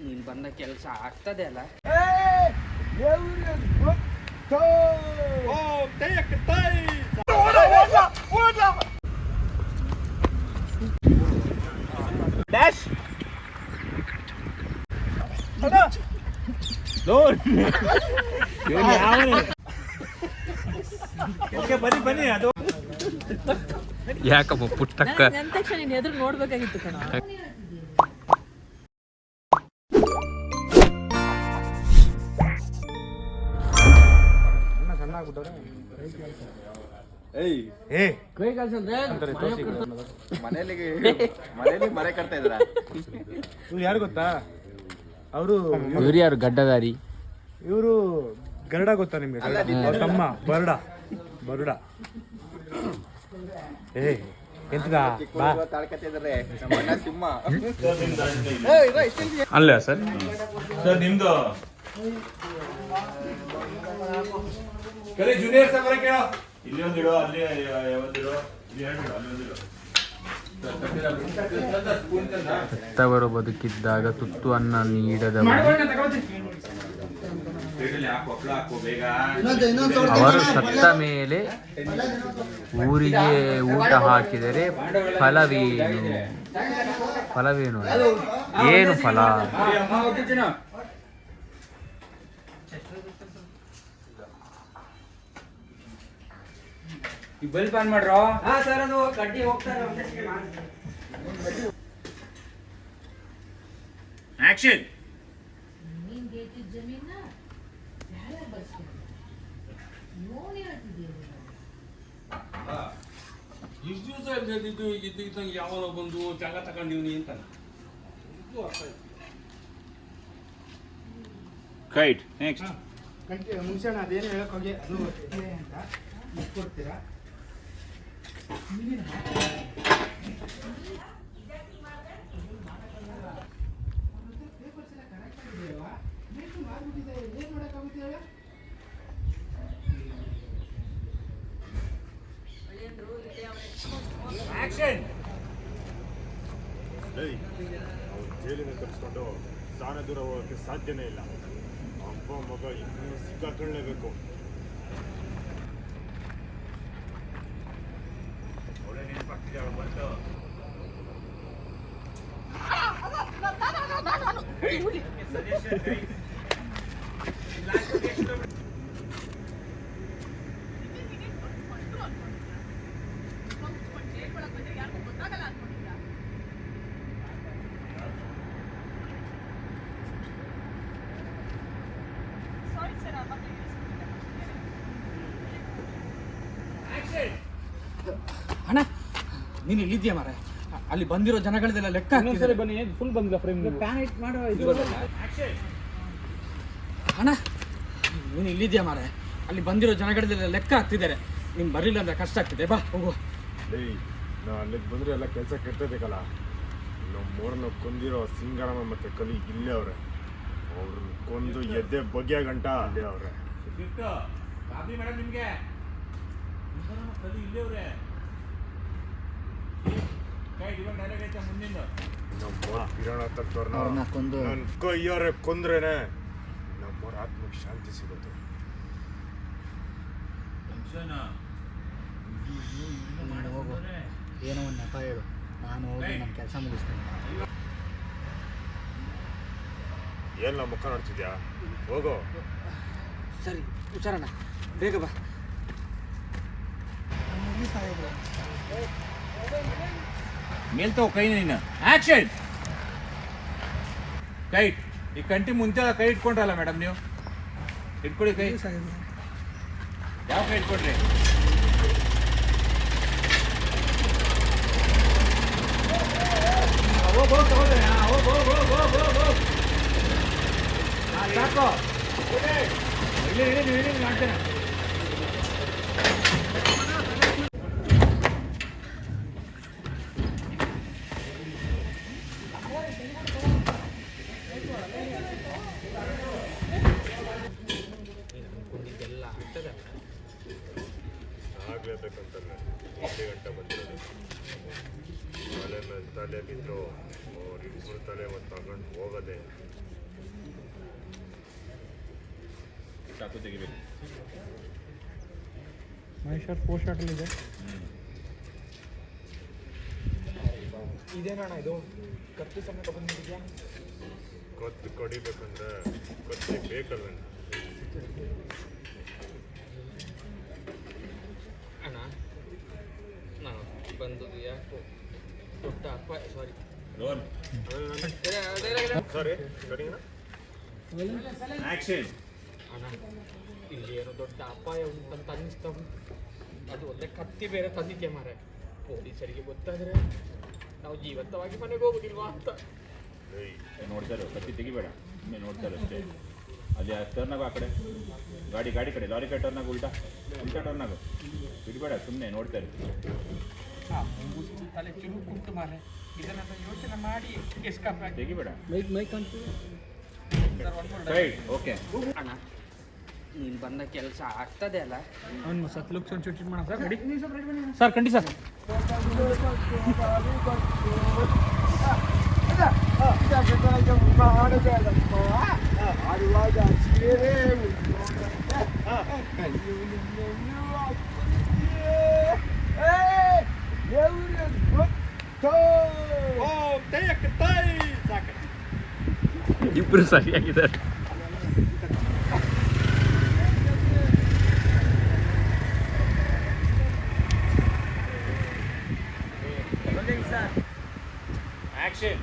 ನೀನು ಬಂದ ಕೆಲಸ ಆಗ್ತದೆ ಅಲ್ಲ. ಡ್ಯಾಶ್ ಓಕೆ ಬನ್ನಿ ಬನ್ನಿ ಅದು. ಯಾಕಪ್ಪ ಪುಟ್ಟಕ್ಕ? ಅಂದ ತಕ್ಷಣ ನೀನ್ ಎದುರು ನೋಡ್ಬೇಕಾಗಿತ್ತು ಕಣ. ಏ. ಮನೇಲಿ ಮನೇಲಿ ಮನೆ ಕಟ್ತಾ ಇದ್ರ ಇವ್ರು ಯಾರು ಗೊತ್ತಾ? ಅವರು ಇವ್ರು ಯಾರು ಗಡ್ಡದಾರಿ? ಇವರು ಗರಡ ಗೊತ್ತಾ ನಿಮ್ಗೆ? ತಮ್ಮ ಬರಡ. ಬರುಡ ಏ ಎಂತದ ಬಾ ತಾಳ್ಕತ್ತಿದ್ರೆ ನಮ್ಮ ಅಣ್ಣ ಸಿಂಹ ಅಲ್ಲ ಸರ್? ಸರ್ ನಿಮ್ದು? ಕರೆ ಜೂನಿಯರ್ ಸರ್ ಬರಕ್ಕೆ ಹೇಳೋ ಇಲ್ಲಿ ಒಂದಿಡು ಅಲ್ಲಿ ಒಂದಿಡು ಇಲ್ಲಿ ಎರಡು ಅಲ್ಲಿ ಒಂದಿಡು ಹೆತ್ತವರು ಬದುಕಿದ್ದಾಗ ತುತ್ತು ಅನ್ನ ನೀಡದವರು ಅವರು ಸತ್ತ ಮೇಲೆ ಊರಿಗೆ ಊಟ ಹಾಕಿದರೆ ಫಲವೇನು? ಫಲವೇನು? ಏನು ಫಲ? ಬಲ್ಪ್ ಆನ್ ಮಾಡ್ರೋ? ಹಾ ಸರ್ ಅದು ಕಡ್ಡಿ ಹೋಗ್ತಾರೆ ಆಕ್ಷನ್ ಇಷ್ಟು ದಿವಸ ಇದ್ದು ಇದ್ದಂಗೆ ಯಾವನೋ ಬಂದು ಜಾಗ ತಗೊಂಡಿವ್ನಿ ಅಂತ ಕೈಟ್ ನೆಕ್ಸ್ಟ್ ಮುಂಚೆ ಅದೇನು ಹೇಳಕ್ ಹೋಗಿ ಅದು ಅಂತ ಕೊಡ್ತೀರಾ ಜೈಲಿನ ತರಿಸ್ಕೊಂಡು ಸಾನ ದೂರ ಹೋಗೋಕ್ಕೆ ಸಾಧ್ಯನೇ ಇಲ್ಲ ಅಪ್ಪ ಮಗ ಇನ್ನೂ ಸಿಕ್ಕಾಕೊಳ್ಳೇಬೇಕು ನೀನು ಇಲ್ಲಿದ್ಯಾ ಮಾರೆ ಅಲ್ಲಿ ಬಂದಿರೋ ಜನಗಳದೆಲ್ಲ ಲೆಕ್ಕ ಹಾಕ್ತಿದ್ದಾರೆ. ಬನ್ನಿ ಫುಲ್ ಬಂದಿಲ್ಲ ಫ್ರೇಮ್ ಅಣ್ಣ ನೀನು ಇಲ್ಲಿದ್ಯಾ ಮಾರೆ ಅಲ್ಲಿ ಬಂದಿರೋ ಜನಗಳದೆಲ್ಲ ಲೆಕ್ಕ ಹಾಕ್ತಿದ್ದಾರೆ. ನೀನು ಬರಲಿಲ್ಲ ಅಂದ್ರೆ ಕಷ್ಟ ಆಗ್ತಿದೆ. ಬಾ ಹೋಗು ಏಯ್ ನಾ ಅಲ್ಲಿಗೆ ಬಂದ್ರೆ ಎಲ್ಲ ಕೆಲಸ ಕೆಟ್ಟಬೇಕಲ್ಲ ನಮ್ಮ ಮೂರನ್ನ ಕೊಂದಿರೋ ಸಿಂಗಾರಮ್ಮ ಮತ್ತೆ ಕಲಿ ಇಲ್ಲೇ ಅವ್ರೆ. ಅವ್ರನ್ನ ಕೊಂದು ಎದ್ದೆ ಬಗೆಯ ಗಂಟ ಅಲ್ಲೇ ಅವ್ರೆ. ಕಾಫಿ ಮೇಡಮ್ ನಿಮ್ಗೆ. ಕಲಿ ಇಲ್ಲೇ ಅವ್ರೆ. ಕಿರಣ ಕೊಂದು ನನ್ನ ಕೈಯಾರೆ ಕೊಂದ್ರೇನೆ ನಮ್ಮವ್ರ ಆತ್ಮಕ್ಕೆ ಶಾಂತಿ ಸಿಗುತ್ತೆ ಮಾಡು ಹೋಗು ಏನೋ ಒಂದು ನೆಪ ಹೇಳು ನಾನು ಹೋಗಿ ನನ್ನ ಕೆಲಸ ಮುಗಿಸ್ತೀನಿ ಏನು ನಮ್ಮ ಮುಖ ನೋಡ್ತಿದ್ಯಾ ಹೋಗೋ ಸರಿ ಹುಷಾರಣ್ಣ ಬೇಗ ಬಾ ಮೇಲ್ ತಗೋ ಕೈ ನೀನು. ಆಕ್ಷನ್ ಕೈ, ಈ ಕಂಟಿ ಮುಂಚೆ ಕೈ ಇಟ್ಕೊಂಡ್ರಲ್ಲ ಮೇಡಮ್ ನೀವು? ಇಟ್ಕೊಳ್ಳಿ ಕೈ. ಯಾವ ಕೈ ಇಟ್ಕೊಂಡ್ರಿ? ಸಾಕು. ಇಲ್ಲಿ ಇಳಿ ನೀವು ಇಲ್ಲಿ ಮಾಡ್ತೇನೆ ಇಲ್ಲಿ ಗಂಟೆ ಬಂದಿರೋದು. ಮಳೆ ಮೇಲೆ ತಲೆ ಬಿದ್ದು ಅವ್ರಿಬ್ಬರು ತಲೆ ಮತ್ತು ತಗೊಂಡು ಹೋಗೋದೆ. ಚಾಕು ತೆಗಿಬೇಕು. ಮಹೇಶ್ವರ್ ಫೋರ್ ಶಾರ್ಟಲ್ಲಿದೆ ಇದೇನಣ್ಣ ಇದು? ಕತ್ತಿ ಸಮೇತ ಬಂದಿದ್ಯಾ ಕತ್ತು ಕಡಿಬೇಕಂದ್ರೆ ಕತ್ತಿ ಬೇಕಲ್ಲ ಅಣ್ಣ ನಾನು ಬಂದು ಯಾಕೋ ದೊಡ್ಡ ಅಪ್ಪ ಸಾರಿ ರೋಲ್ ಸರಿ ಸರಿನಾ ಆಕ್ಷನ್ ಅಣ್ಣ ಇಲ್ಲಿ ಏನೋ ದೊಡ್ಡ ಅಪಾಯ ಉಂಟಂತ ಅನ್ನಿಸ್ತಾ ಉಂಟು. ಅದು ಒಳ್ಳೆ ಕತ್ತಿ ಬೇರೆ ತಂದಿದ್ದೆ ಮಾರೆ ಪೊಲೀಸರಿಗೆ ಗೊತ್ತಾದ್ರೆ ನಾವು ಜೀವಂತವಾಗಿ ಮನೆಗೆ ಹೋಗುದಿಲ್ವಾ ಅಂತ. ನೋಡ್ತಾರೆ ಕತ್ತಿ ತೆಗಿಬೇಡ. ಸುಮ್ಮನೆ ನೋಡ್ತಾರೆ ಅಷ್ಟೇ. ಅಲ್ಲಿ ಟರ್ನಾಗು ಆ ಕಡೆ. ಗಾಡಿ ಗಾಡಿ ಕಡೆ. ಲಾರಿ ಕಡೆ ಟರ್ನಾಗು ಉಲ್ಟಾ. ಉಲ್ಟಾ ಟರ್ನಾಗು ಬಿಡಬೇಡ ಸುಮ್ಮನೆ ನೋಡ್ತಾರೆ ಆ ಮುಂಗುಸು ತಲೆ ಚುರುಕುಂಟು ಮಾರೆ ಇದನ್ನೆಲ್ಲ ಯೋಚನೆ ಮಾಡಿ ಎಸ್ಕೇಪ್ ಆಗಿ ಮೈಕ್ ಮೈಕ್ ಓಕೆ ಅಣ್ಣ ನೀನು ಬಂದ ಕೆಲಸ ಆಗ್ತದೆ ಅಲ್ಲ ಅವ್ನು ಸತ್ ಲುಕ್ಸ್ ಒಂದು ಚುಟ್ಟಿ ಮಾಡೋಣ ಸರ್ ರೆಡಿ ಸರ್ ಖಂಡಿತ ಸರ್ ಇಬ್ರು ಸರಿಯಾಗಿದ್ದಾರೆ ಆಕ್ಷನ್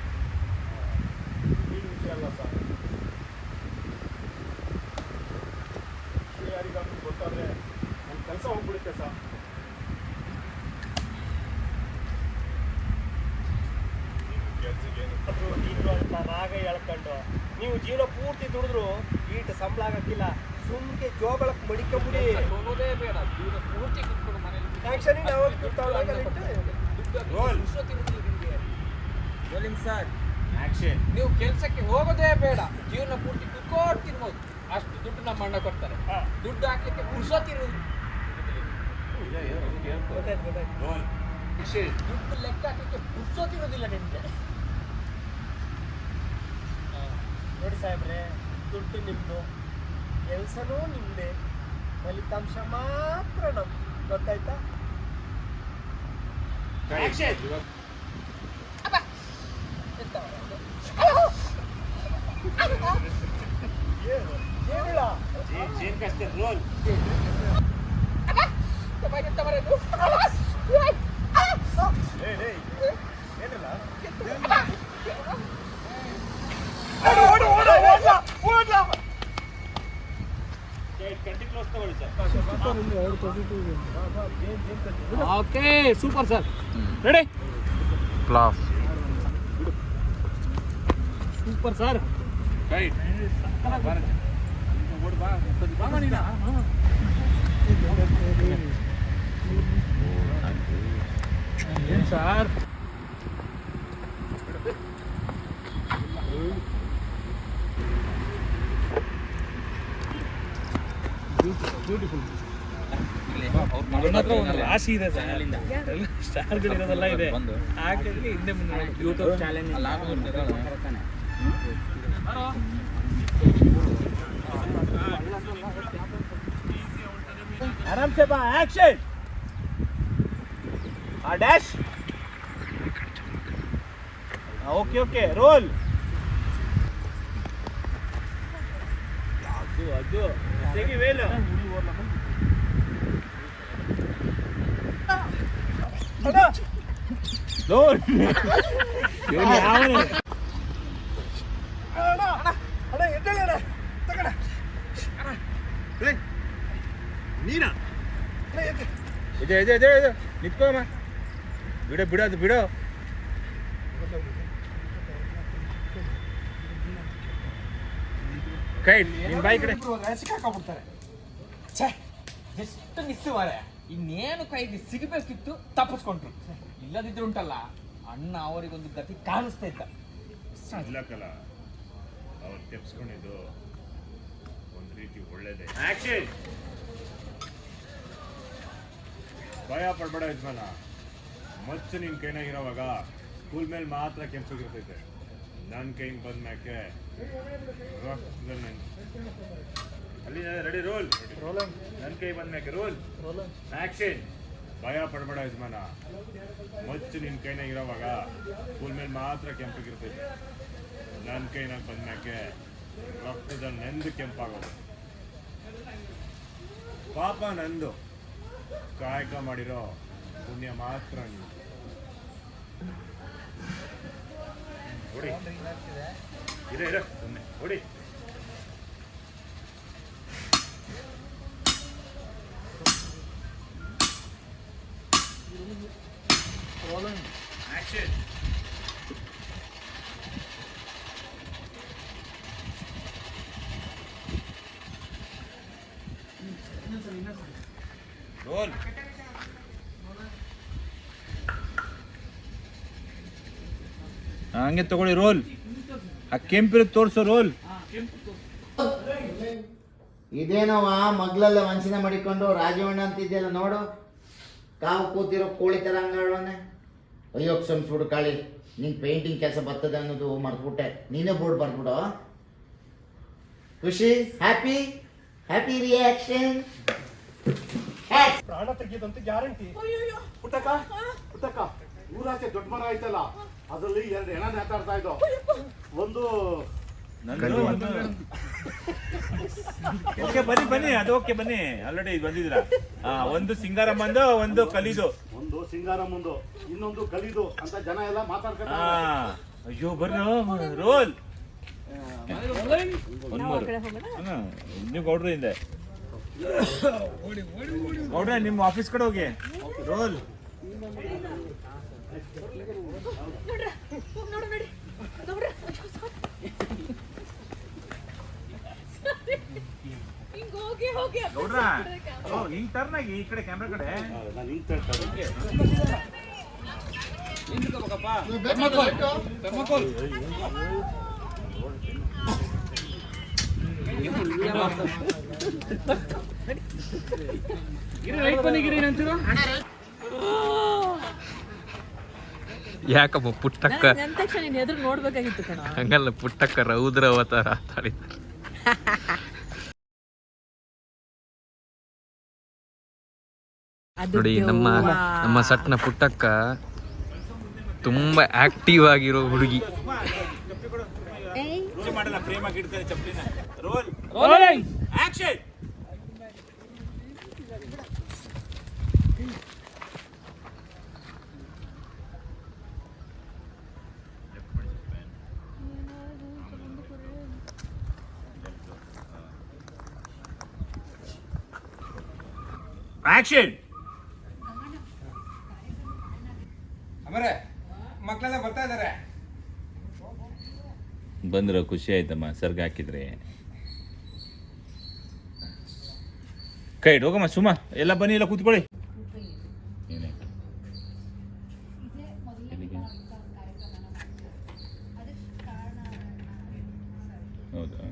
ಜೀವನ ಪೂರ್ತಿ ದುಡಿದ್ರು ಈಟ್ ಸಂಬಳ ಆಗಕ್ಕಿಲ್ಲ. ಸುಮ್ಕೆ ಜೋಬಳಕ್ ಮಡಿಕೊಂಬಿಡಿ. ಹೋಗೋದೇ ಬೇಡ ಜೀವನ ಪೂರ್ತಿ ಕುತ್ಕೊಂಡು ಮನೇಲಿ ಟ್ಯಾಂಕ್ಷನ್ ನಾವು ರೋಲ್ ಸರ್ ಆಕ್ಷನ್ ನೀವು ಕೆಲಸಕ್ಕೆ ಹೋಗೋದೇ ಬೇಡ. ಜೀವನ ಪೂರ್ತಿ ಕುತ್ಕೊಂಡು ತಿನ್ಬೋದು. ಅಷ್ಟು ದುಡ್ಡು ನಮ್ಮ ಅಣ್ಣ ಕೊಡ್ತಾರೆ ದುಡ್ಡು ಹಾಕ್ಲಿಕ್ಕೆ ಗೊತ್ತಾಯ್ತು ದುಡ್ಡು ಲೆಕ್ಕ ಹಾಕ್ಲಿಕ್ಕೆ ಪುರ್ಸೋತಿರೋದಿಲ್ಲ ನಿಮಗೆ ನೋಡಿ ಸಾಹೇಬ್ರೆ ದುಡ್ಡು ನಿಮ್ಮದು ಕೆಲಸನೂ ನಿಮ್ಮದೇ ಫಲಿತಾಂಶ ಮಾತ್ರ ನಮ್ದು ಗೊತ್ತಾಯ್ತಾ ಜೇನ್ ಕಷ್ಟ roll continues sir okay super sir ready class super sir ಏನು ಸರ್ ರಾಶಿ ಇದೆ ಸ್ಟಾರ್ಗಳಿರೋದೆಲ್ಲ ಇದೆ. ಹಾಗಾಗಿ ಹಿಂದೆ ಮುಂದೆ ಯೂಟ್ಯೂಬ್ ಚಾಲೆಂಜ್ ಆರಾಮ್ ಸೇ ಆಕ್ಷನ್ ಆ ಡ್ಯಾಶ್ ಓಕೆ ಓಕೆ ರೋಲ್ ಅದು ಅದು. ತೆಗಿವೇನು ನೀನಾ ಇದೆ ಇದೆ ಇದೆ ಇದೆ ಬಿಡ ಬಿಡು ಬಿಡೋದು ಬಿಡು ಕೈ ನಿನ್ ಬಾಯಿ ಕಡೆ ಸಿಕ್ಕಾಕೊಂಡ್ಬಿಡ್ತಾರೆ ಎಷ್ಟು ಮಿಸ್ ಮಾರೆ ಇನ್ನೇನು ಕೈಗೆ ಸಿಗಬೇಕಿತ್ತು ತಪ್ಪಿಸ್ಕೊಂಡ್ರು. ಇಲ್ಲದಿದ್ರು ಉಂಟಲ್ಲ. ಅಣ್ಣ ಅವರಿಗೊಂದು ಗತಿ ಕಾಣಿಸ್ತಾ ಇದ್ದ. ಅವ್ರು ತೆಪ್ಸ್ಕೊಂಡಿದ್ದು ಒಂದು ರೀತಿ ಒಳ್ಳೇದೇ. ಆಕ್ಷನ್ ಭಯ ಪಡ್ಬೇಡ ಯಜಮಾನ. ಮಚ್ಚು ನಿನ್ನ ಕೈನಾಗ ಇರೋವಾಗ ಸ್ಕೂಲ್ ಮೇಲೆ ಮಾತ್ರ ಕೆಂಪಿರ್ತೈತೆ ನನ್ನ ಕೈಗೆ ಬಂದ್ಮ್ಯಾಕೆ ರಕ್ತದಲ್ಲಿ ನೆನ್ದು. ಅಲ್ಲಿ ರೆಡಿ ರೋಲ್ ನನ್ನ ಕೈ ಬಂದ್ಮ್ಯಾಕೆ ರೋಲ್ ಆಕ್ಷನ್ ಭಯ ಪಡಬೇಡ ಯಜಮಾನ. ಮಚ್ಚು ನಿನ್ನ ಕೈನಾಗ ಇರೋವಾಗ ಸ್ಕೂಲ್ ಮೇಲೆ ಮಾತ್ರ ಕೆಂಪಗಿರ್ತೈತೆ. ನನ್ನ ಕೈನಾಗ ಬಂದ್ಮ್ಯಾಕೆ ರಕ್ತದ ನೆಂದು ಕೆಂಪಾಗೋದು. ಪಾಪ ನಂದು. ಕಾಯಕ ಮಾಡಿರೋ ಪುಣ್ಯ ಮಾತ್ರ ನೀನು. ಹೊಡಿ. ಇರ ಇರ ಸುಮ್ಮನೆ ಹೊಡಿ. ಆಕ್ಷನ್ ರೋಲ್ ಹಂಗೆ ತಗೊಳ್ಳಿ ರೋಲ್ ಆ ಕೆಂಪಿರೋದು ತೋರಿಸೋ ರೋಲ್ ಇದೇನವ ಮಗ್ಲಲ್ಲೇ ವಂಚನೆ ಮಾಡಿಕೊಂಡು ರಾಜವಣ್ಣ ಅಂತಿದ್ದೆಲ್ಲ ನೋಡು. ಕಾವು ಕೂತಿರೋ ಕೋಳಿ ಥರ ಹಂಗಾಡೋನೆ ಅಯ್ಯೋ ಕ್ಷಮಿಸ್ಬಿಡು ಕಾಳಿ ನಿನ್ ಪೇಂಟಿಂಗ್ ಕೆಲಸ ಬರ್ತದೆ ಅನ್ನೋದು ಮರ್ತ್ಬಿಟ್ಟೆ. ನೀನೇ ಬೋರ್ಡ್ ಬರ್ಬಿಡು ಖುಷಿ ಹ್ಯಾಪಿ ಹ್ಯಾಪಿ ರಿಯಾಕ್ಷನ್ ಪ್ರಾಣ ತೆಗೆಯೋದಂತ ಗ್ಯಾರಂಟಿ. ಪುಟ್ಟಕ್ಕ ಪುಟ್ಟಕ್ಕ ಊರಾಚೆ ದೊಡ್ಡ ಮರ ಐತಲ್ಲ ಅದರಲ್ಲಿ ಎರಡು ಹೆಣ ನೇತಾಡ್ತಾ ಇದ್ದೋ. ಒಂದು ಓಕೆ ಬನ್ನಿ ಬನ್ನಿ. ಅದು ಓಕೆ ಬನ್ನಿ. ಆಲ್ರೆಡಿ ಬಂದಿದ್ರ ಒಂದು ಸಿಂಗಾರ ಬಂದು ಒಂದು ಕಲಿದು. ಒಂದು ಸಿಂಗಾರಮ್ಮಂದು ಇನ್ನೊಂದು ಕಲಿದು ಅಂತ ಜನ ಎಲ್ಲ ಹಾ. ಮಾತಾಡ್ತಾರೆ ಅಯ್ಯೋ ಬರ್ರಿ ರೋಲ್. ನಾವು ಗೌಡ್ರ ಹಿಂದೆ. ಗೌಡ್ರ ನಿಮ್ಮ ಆಫೀಸ್ ಕಡೆ ಹೋಗಿ. ರೋಲ್. ಗೌಡ್ರ. ಹಿಂಗ್ ಟರ್ನ್ ಆಗಿ ಈ ಕಡೆ ಕ್ಯಾಮ್ರಾ ಕಡೆ ನಾನು ಹಿಂಗ್ ತರ್ತಾರೆ ಯಾಕಪ್ಪ ಪುಟ್ಟಕ್ಕ ತಕ್ಷಣ ನೋಡ್ಬೇಕಾಗಿತ್ತು ಕಣ ಹಂಗಲ್ಲ ಪುಟ್ಟಕ್ಕ ರೌದ್ರ ಅವತಾರ ತಾಳಿ ನೋಡಿ ನಮ್ಮ ನಮ್ಮ ಸಟ್ನ ಪುಟ್ಟಕ್ಕ ತುಂಬಾ ಆಕ್ಟಿವ್ ಆಗಿರೋ ಹುಡುಗಿ. ಆಕ್ಷನ್ ಆಕ್ಷನ್ ಅಮರೇ ಮಕ್ಕಳೆಲ್ಲ ಬರ್ತಾ ಇದಾರೆ ಬಂದ್ರು ಖುಷಿ ಆಯ್ತಮ್ಮ, ಸರ್ಗ ಹಾಕಿದ್ರೆ. ಕೈ ಹೋಗಮ್ಮ, ಸುಮ್ಮ. ಎಲ್ಲ ಬನ್ನಿ, ಎಲ್ಲ ಕೂತ್ಕೊಳ್ಳಿ? ಹೌದಾ?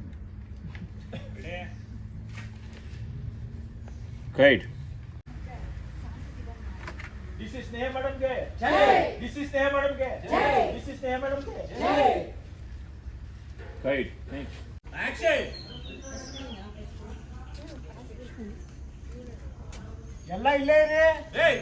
ಸ್ನೇಹ ಮೇಡಮ್ಗೆ ಸ್ನೇಹ ಮೇಡಮ್ಗೆ ದಿಸ್ ಇಸ್ ಸ್ನೇಹ ಮೇಡಮ್ಗೆ ಕೈಟ್ ಆಕ್ಷನ್ ಎಲ್ಲ ಇಲ್ಲೇ ಇದೆ ಏಯ್